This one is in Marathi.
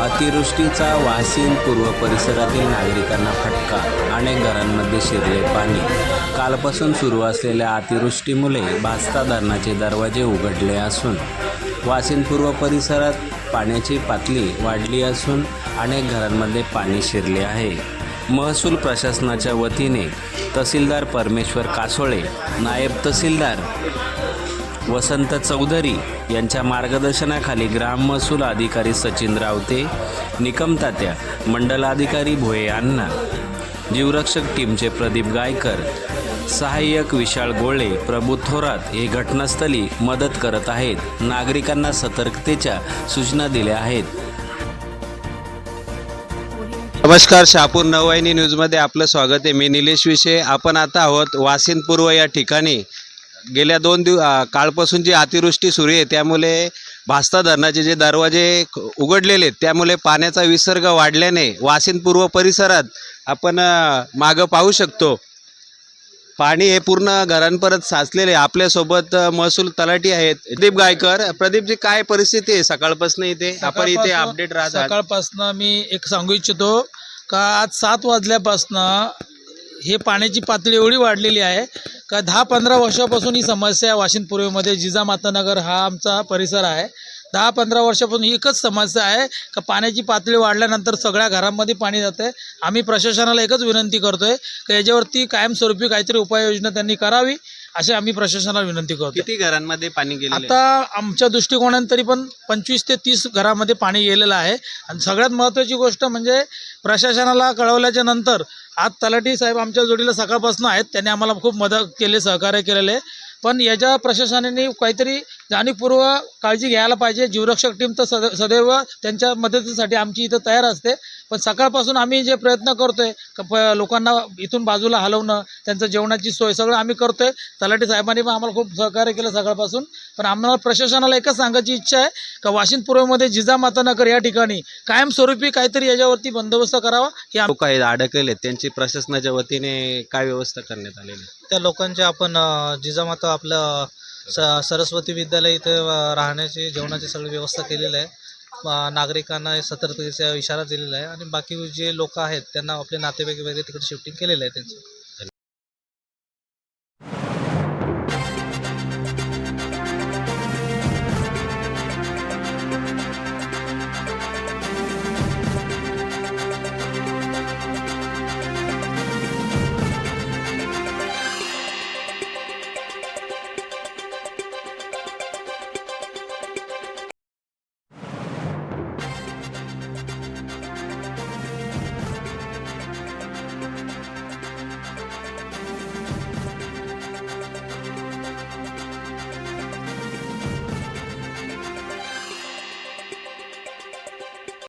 अतिवृष्टीचा वासिन पूर्व परिसरातील नागरिकांना फटका अनेक घरांमध्ये शिरले पाणी. कालपासून सुरू असलेल्या अतिवृष्टीमुळे भास्ता धरणाचे दरवाजे उघडले असून वासिन पूर्व परिसरात पाण्याची पातळी वाढली असून अनेक घरांमध्ये पाणी शिरले आहे. महसूल प्रशासनाच्या वतीने तहसीलदार परमेश्वर कासोळे नायब तहसीलदार वसंत चौधरी यांच्या मार्गदर्शनाखाली ग्राम महसूल अधिकारी सचिन रावते निकमतात्या मंडलाधिकारी भोये अण्णा जीवरक्षक टीमचे प्रदीप गायकर सहाय्यक विशाळ गोळे प्रभू थोरात हे घटनास्थळी मदत करत आहेत. नागरिकांना सतर्कतेच्या सूचना दिल्या आहेत. नमस्कार शहापूर नववाहिनी न्यूजमध्ये आपलं स्वागत आहे. मी निलेश विषय आपण आता आहोत वासिंद पूर्व या ठिकाणी. गेल्या दोन दिव काळपासून जी अतिवृष्टी सुरू आहे त्यामुळे भास्ता धरणाचे जे दरवाजे उघडलेले आहेत त्यामुळे पाण्याचा विसर्ग वाढल्याने वासिन पूर्व परिसरात आपण मागं पाहू शकतो. पाणी हे पूर्ण घरांपर्यंत साचलेले. आपल्यासोबत महसूल तलाठी आहेत. प्रदीप गायकर प्रदीपजी काय परिस्थिती आहे सकाळपासून इथे? आपण इथे अपडेट राहतात सकाळपासनं मी एक सांगू इच्छितो का आज सात वाजल्यापासनं हे पाण्याची पातळी एवढी वाढलेली आहे का दहा पंधरा वर्षापासून ही समस्या आहे वाशिंद पूर्वेमध्ये जिजामातानगर हा आमचा परिसर आहे. दहा पंधरा वर्षापासून एकच समस्या आहे का पाण्याची पातळी वाढल्यानंतर सगळ्या घरांमध्ये पाणी जाते. आम्ही प्रशासनाला एकच विनंती करतोय का याच्यावरती कायमस्वरूपी काहीतरी उपाययोजना त्यांनी करावी अशी आम्ही प्रशासनाला विनंती करतो किती घरांमध्ये पाणी आहे? आता आमच्या दृष्टिकोनाने तरी पण पंचवीस ते तीस घरामध्ये पाणी गेलेलं आहे. आणि सगळ्यात महत्त्वाची गोष्ट म्हणजे प्रशासनाला कळवल्याच्या नंतर आज तलाठी साहेब आमच्या जोडीला सकाळपासून आहेत. त्यांनी आम्हाला खूप मदत केली सहकार्य केलेले. आहे पण याच्या प्रशासनाने काहीतरी जाणीवपूर्व काळजी घ्यायला पाहिजे. जीवरक्षक टीम तर सद सदैव त्यांच्या मदतीसाठी आमची इथं तयार असते. पण सकाळपासून आम्ही जे प्रयत्न करतोय आहे प लोकांना इथून बाजूला हलवणं त्यांचं जेवणाची सोय सगळं आम्ही करतोय. तलाठी साहेबांनी पण आम्हाला खूप सहकार्य केलं सकाळपासून. पण आम्हाला प्रशासनाला एकच सांगायची इच्छा आहे का वाशिंद पूर्वमध्ये जिजामातानगर या ठिकाणी कायमस्वरूपी काहीतरी याच्यावरती बंदोबस्त करावा हे लोक आहेत अडकलेले आहेत, त्यांची प्रशासनाच्या वतीने काय व्यवस्था करण्यात आलेली आहे? त्या लोकांचे आपण जिजामाता आपलं स सरस्वती विद्यालय इथे राहण्याची जेवणाची सगळी व्यवस्था केलेली आहे. नागरिकांना सतर्कतेचा इशारा दिलेला आहे. आणि बाकी जे लोक आहेत त्यांना आपले नातेवाईक वगैरे तिकडे शिफ्टिंग केलेलं आहे त्यांचं.